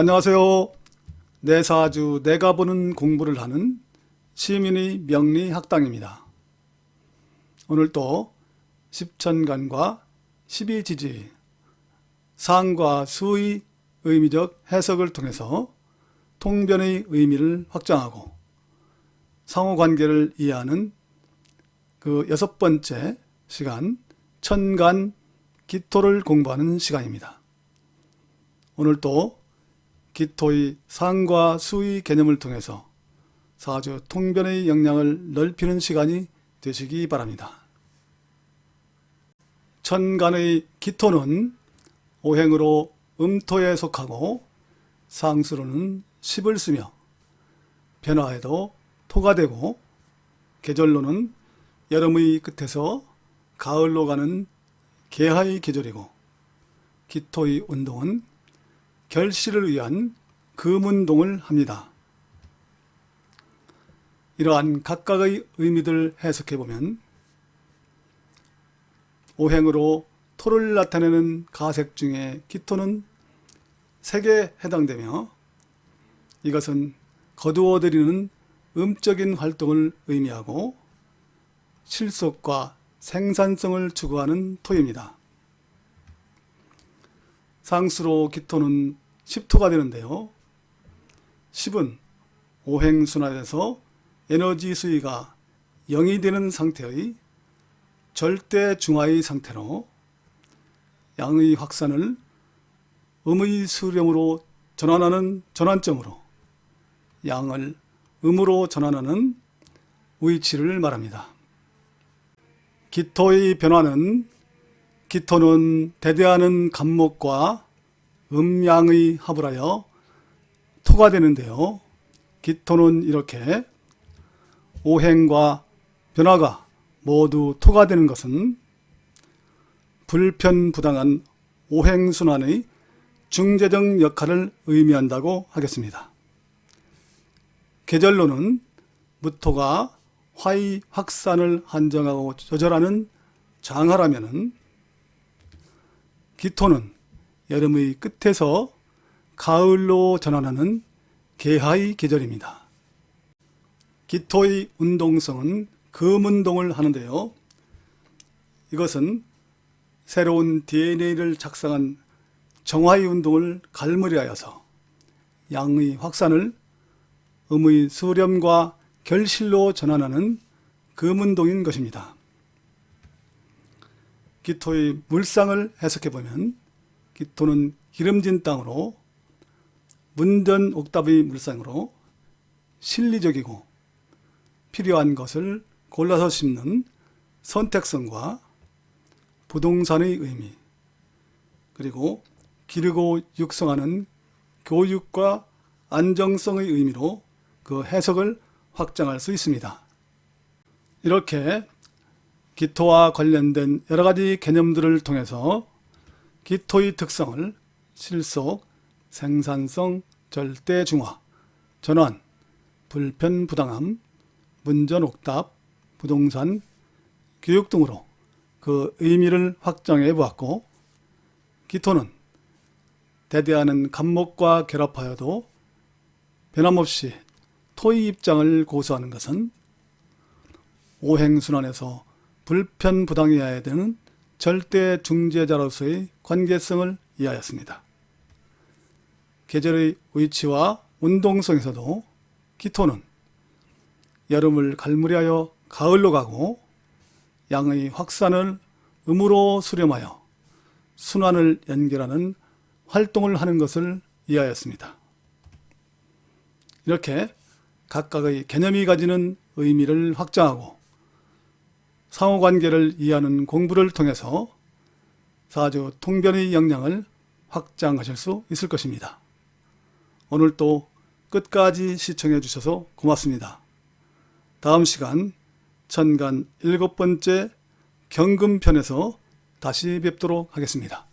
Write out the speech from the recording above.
안녕하세요. 내 사주 내가 보는 공부를 하는 시민의 명리 학당입니다. 오늘 또 십천간과 십이지지 상과 수의 의미적 해석을 통해서 통변의 의미를 확장하고 상호관계를 이해하는 그 여섯 번째 시간 천간 기토를 공부하는 시간입니다. 오늘 또 기토의 상과 수의 개념을 통해서 사주 통변의 역량을 넓히는 시간이 되시기 바랍니다. 천간의 기토는 오행으로 음토에 속하고 상수로는 십을 쓰며 변화에도 토가 되고 계절로는 여름의 끝에서 가을로 가는 개하의 계절이고 기토의 운동은 결실을 위한 금운동을 합니다. 이러한 각각의 의미들 해석해 보면 오행으로 토를 나타내는 가색 중에 기토는 색에 해당되며 이것은 거두어들이는 음적인 활동을 의미하고 실속과 생산성을 추구하는 토입니다. 상수로 기토는 10토가 되는데요. 10은 오행순환에서 에너지 수위가 0이 되는 상태의 절대 중화의 상태로 양의 확산을 음의 수렴으로 전환하는 전환점으로 양을 음으로 전환하는 위치를 말합니다. 기토의 변화는 기토는 대대하는 간목과 음양의 합을 하여 토가 되는데요. 기토는 이렇게 오행과 변화가 모두 토가 되는 것은 불편부당한 오행순환의 중재적 역할을 의미한다고 하겠습니다. 계절로는 무토가 화의 확산을 한정하고 조절하는 장하라면은 기토는 여름의 끝에서 가을로 전환하는 개하의 계절입니다. 기토의 운동성은 금운동을 하는데요. 이것은 새로운 DNA를 작성한 정화의 운동을 갈무리하여서 양의 확산을 음의 수렴과 결실로 전환하는 금운동인 것입니다. 기토의 물상을 해석해 보면 기토는 기름진 땅으로 문전 옥답의 물상으로 실리적이고 필요한 것을 골라서 심는 선택성과 부동산의 의미 그리고 기르고 육성하는 교육과 안정성의 의미로 그 해석을 확장할 수 있습니다. 이렇게 기토와 관련된 여러 가지 개념들을 통해서 기토의 특성을 실속, 생산성, 절대 중화, 전환, 불편 부당함, 문전 옥답, 부동산, 교육 등으로 그 의미를 확장해 보았고 기토는 대대하는 간목과 결합하여도 변함없이 토의 입장을 고수하는 것은 오행순환에서 불편 부당해야 되는 절대 중재자로서의 관계성을 이해하였습니다. 계절의 위치와 운동성에서도 기토는 여름을 갈무리하여 가을로 가고 양의 확산을 음으로 수렴하여 순환을 연결하는 활동을 하는 것을 이해하였습니다. 이렇게 각각의 개념이 가지는 의미를 확장하고 상호관계를 이해하는 공부를 통해서 사주 통변의 역량을 확장하실 수 있을 것입니다. 오늘도 끝까지 시청해 주셔서 고맙습니다. 다음 시간 천간 일곱 번째 경금편에서 다시 뵙도록 하겠습니다.